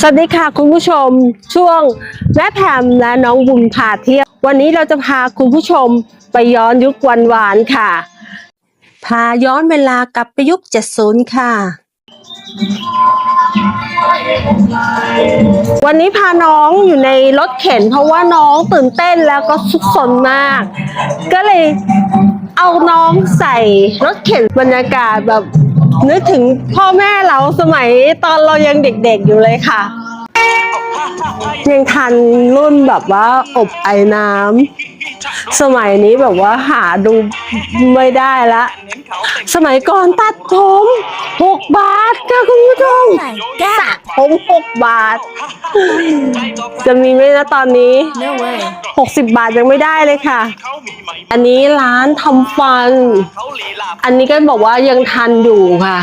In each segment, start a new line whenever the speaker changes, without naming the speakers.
สวัสดีค่ะคุณผู้ชมช่วงแม่แพมและน้องบุญพาเที่ยว วันนี้เราจะพาคุณผู้ชมไปย้อนยุควันวานค่ะ พาย้อนเวลากลับไปยุค 70 ค่ะ วันนี้พาน้องอยู่ในรถเข็น เพราะว่าน้องตื่นเต้นแล้วก็สุขสนมาก ก็เลยเอาน้องใส่รถเข็นบรรยากาศแบบ นึกถึงพ่อแม่เราสมัยตอนเรายังเด็กๆอยู่เลยค่ะ ยังทันรุ่นแบบว่าอบไอ้น้ำสมัยนี้แบบว่าหาดูไม่ได้ละ สมัยก่อนตัดผมหกบาทค่ะคุณผู้ชม
my god
ผมหกบาท จะมีไหมนะตอนนี้
no way
หกสิบบาทยังไม่ได้เลยค่ะ อันนี้ร้านทำฟัน อันนี้ก็บอกว่ายังทันอยู่ค่ะ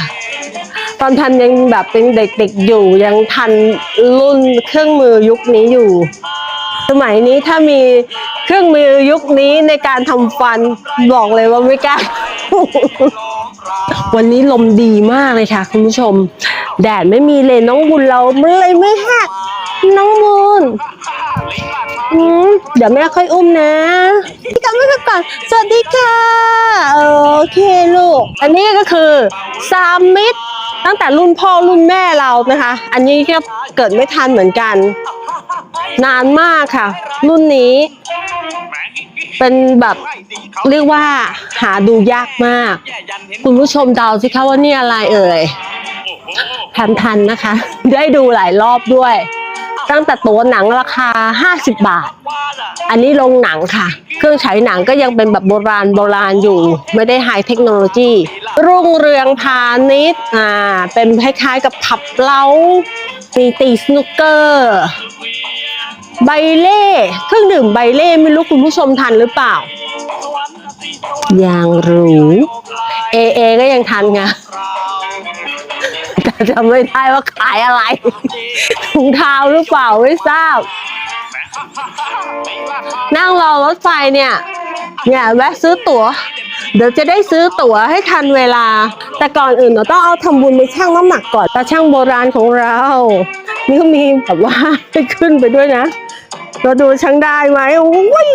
ตอนทันยังแบบเป็นเด็กๆอยู่ยังทันรุ่นเครื่องมือยุคนี้อยู่ สมัยนี้ถ้ามีเครื่องมือยุคนี้ในการทำฟันบอกเลยว่าไม่กล้า วันนี้ลมดีมากเลยค่ะ คุณผู้ชม แดดไม่มีเลยน้องบุญเรามันเลยไม่หักน้องบุญเดี๋ยวแม่ค่อยอุ้มนะพี่กับแม่ก่อนสวัสดีค่ะ โอเคลูก อันนี้ก็คือสามมิตรตั้งแต่รุ่นพ่อรุ่นแม่เรานะคะ อันนี้ก็เกิดไม่ทันเหมือนกัน นานมากค่ะ รุ่นนี้ เป็นแบบเรียกว่าหาดูยากมาก คุณผู้ชมเดาสิคะว่านี่อะไรเอ่ยทันทันนะคะ ได้ดูหลายรอบด้วย ตั้งแต่ตัวหนังราคา 50 บาท อันนี้โรงหนังค่ะ เครื่องฉายหนังก็ยังเป็นแบบโบราณโบราณอยู่ ไม่ได้ไฮเทคโนโลยี รุ่งเรืองพาณิชย์อ่าเป็นคล้ายๆกับผับเล้ามีตีสนุกเกอร์ ใบเล่เครื่องดื่มใบเล่ไม่รู้คุณผู้ชมทันหรือเปล่ายังรู้เอเอก็ยังทันไงแต่จำไม่ได้ว่าขายอะไรถุงเท้าหรือเปล่าไม่ทราบ นั่งรอรถไฟเนี่ยเนี่ยแวะซื้อตั๋ว เดี๋ยวจะได้ซื้อตั๋วให้ทันเวลา แต่ก่อนอื่นเราต้องเอาทำบุญไปชั่งน้ำหนักก่อนตาช่างโบราณของเรานี่ก็มีแบบว่าให้ขึ้นไปด้วยนะ เราดูช่างได้ไหมโอ้ย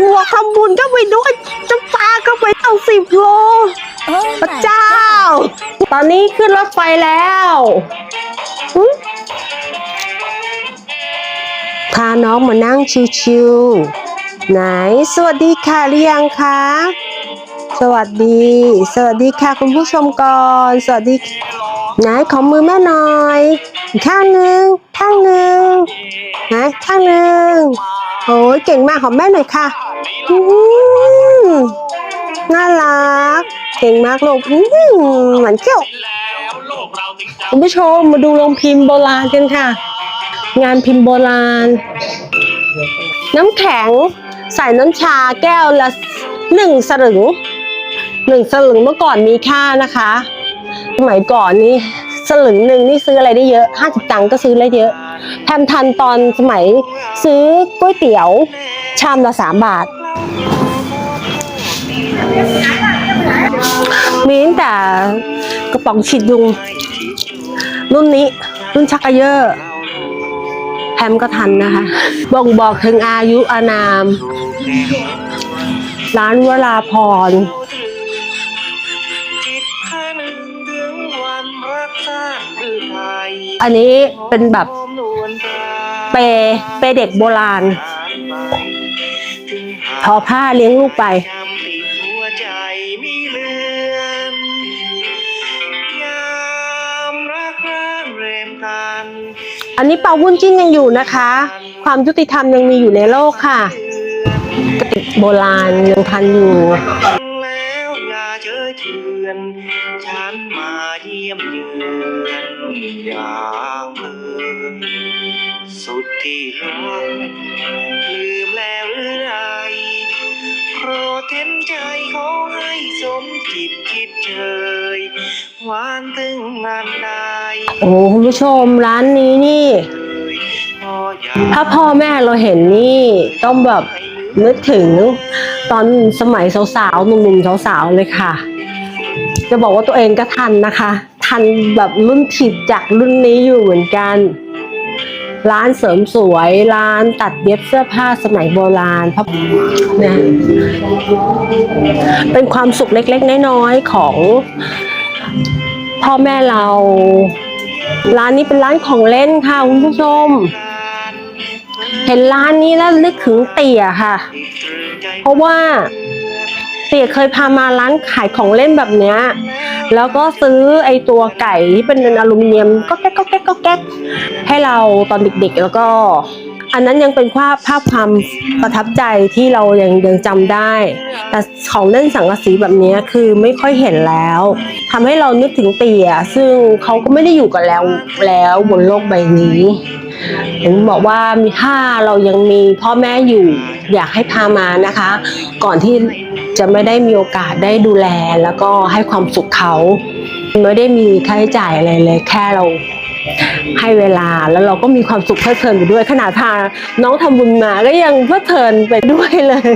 หมวกทำบุญก็ไปด้วยจะปาก็ไปเอาสิบโล
oh
พระเจ้า ตอนนี้ขึ้นรถไฟแล้วพาน้องมานั่งชิวๆไหน สวัสดีค่ะหรือยังคะ สวัสดี สวัสดีค่ะคุณผู้ชมก่อน สวัสดี ไหนขอมือแม่หน่อย ข้างหนึ่งข้างหนึ่งนะข้างหนึ่งโอ้ยเก่งมากของแม่หน่อยค่ะน่ารัก เก่งมากลูกหือเหมือนเจ้าคุณผู้ชมมาดูโรงพิมพ์โบราณกันค่ะ งานพิมพ์โบราณ น้ำแข็งใส่น้ำชาแก้วละหนึ่งสลึงหนึ่งสลึงเมื่อก่อนมีค่านะคะ มัยก่อนนี่สลึงหนึ่งนี่ซื้ออะไรได้เยอะห้าสิบตังค์ก็ซื้อได้เยอะแทนทันตอนสมัยซื้อก๋วยเตี๋ยว ชามละสามบาท มีตั้งแต่กระป๋องฉีดยุง รุ่นนี้รุ่นชักกระเยอะแฮมก็ทันนะคะ บ่งบอกถึงอายุอานาม ร้านวราพร
อันนี้
เป็นแบบ
หอมนวลตา
เปเปเด็กโบราณ
ผ่านไปถึงหา
ทอผ้าเลี้ยงลูกไป
ยามติดหัวใจมีเลือนยามรักร้างเรมกัน
อันนี้เปาวุ้นจิ้นยังอยู่นะคะ ความยุติธรรมยังมีอยู่ในโลกค่ะกระติกโบราณยังทันอยู่
เยี่ยมเยือนอย่างเคยสุดที่รักลืมแล้วหรือไรโปรดเห็นใจขอให้สมจิตคิดเชยหวานถึงงานใด
โอ้คุณผู้ชมร้านนี้นี่ ถ้าพ่อแม่เราเห็นนี่ ต้องแบบนึกถึงตอนสมัยสาวๆหนุ่มๆสาวๆเลยค่ะ จะบอกว่าตัวเองก็ทันนะคะ ทันแบบรุ่นผิดจากรุ่นนี้อยู่เหมือนกัน ร้านเสริมสวยร้านตัดเย็บเสื้อผ้าสมัยโบราณพระนะเป็นความสุขเล็กๆน้อยๆของพ่อแม่เรา ร้านนี้เป็นร้านของเล่นค่ะคุณผู้ชม เห็นร้านนี้แล้วนึกถึงเตี่ยค่ะ เพราะว่า ตี่ยเคยพามาร้านขายของเล่นแบบเนี้ยแล้วก็ซื้อไอตัวไก่ที่เป็นอลูมิเนียมก็แก๊กก็แก๊กก็แก๊กให้เราตอนเด็กๆ แล้วก็ อันนั้นยังเป็นภาพภาพความประทับใจที่เรายังยังจำได้ แต่ของเล่นสังกะสีแบบเนี้ยคือไม่ค่อยเห็นแล้วทำให้เรานึกถึงเตี่ยซึ่งเขาก็ไม่ได้อยู่กับแล้วแล้วบนโลกใบนี้ผมบอกว่ามีถ้าเรายังมีพ่อแม่อยู่อยากให้พามานะคะ ก่อนที่ จะไม่ได้มีโอกาสได้ดูแลแล้วก็ให้ความสุขเขาไม่ได้มีค่าใช้จ่ายอะไรเลย แค่เราให้เวลาแล้วเราก็มีความสุขเพลิดเพลินไปด้วยขนาดพาน้องทำบุญมาก็ยังเพลิดเพลินไปด้วยเลย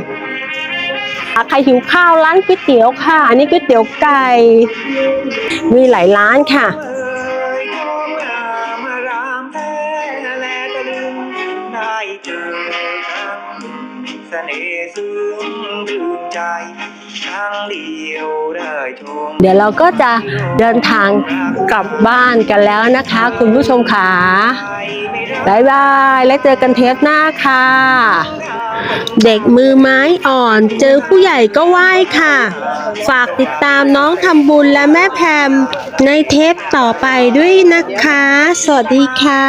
ใครหิวข้าวร้านก๋วยเตี๋ยวค่ะ อันนี้ก๋วยเตี๋ยวไก่ มีหลายร้านค่ะ
เอ่ยท้องงามอารามแท้แลตะลึงได้เจอกันเสน่ห์ ซึ้งดึงใจครั้งเดียวได้ชม
เดี๋ยวเราก็จะเดินทางกลับบ้านกันแล้วนะคะ คุณผู้ชมค่ะบายบายและเจอกันเทปหน้าค่ะ เด็กมือไม้อ่อน เจอผู้ใหญ่ก็ไหว้ค่ะ ฝากติดตามน้องทำบุญและแม่แพมในเทปต่อไปด้วยนะคะ สวัสดีค่ะ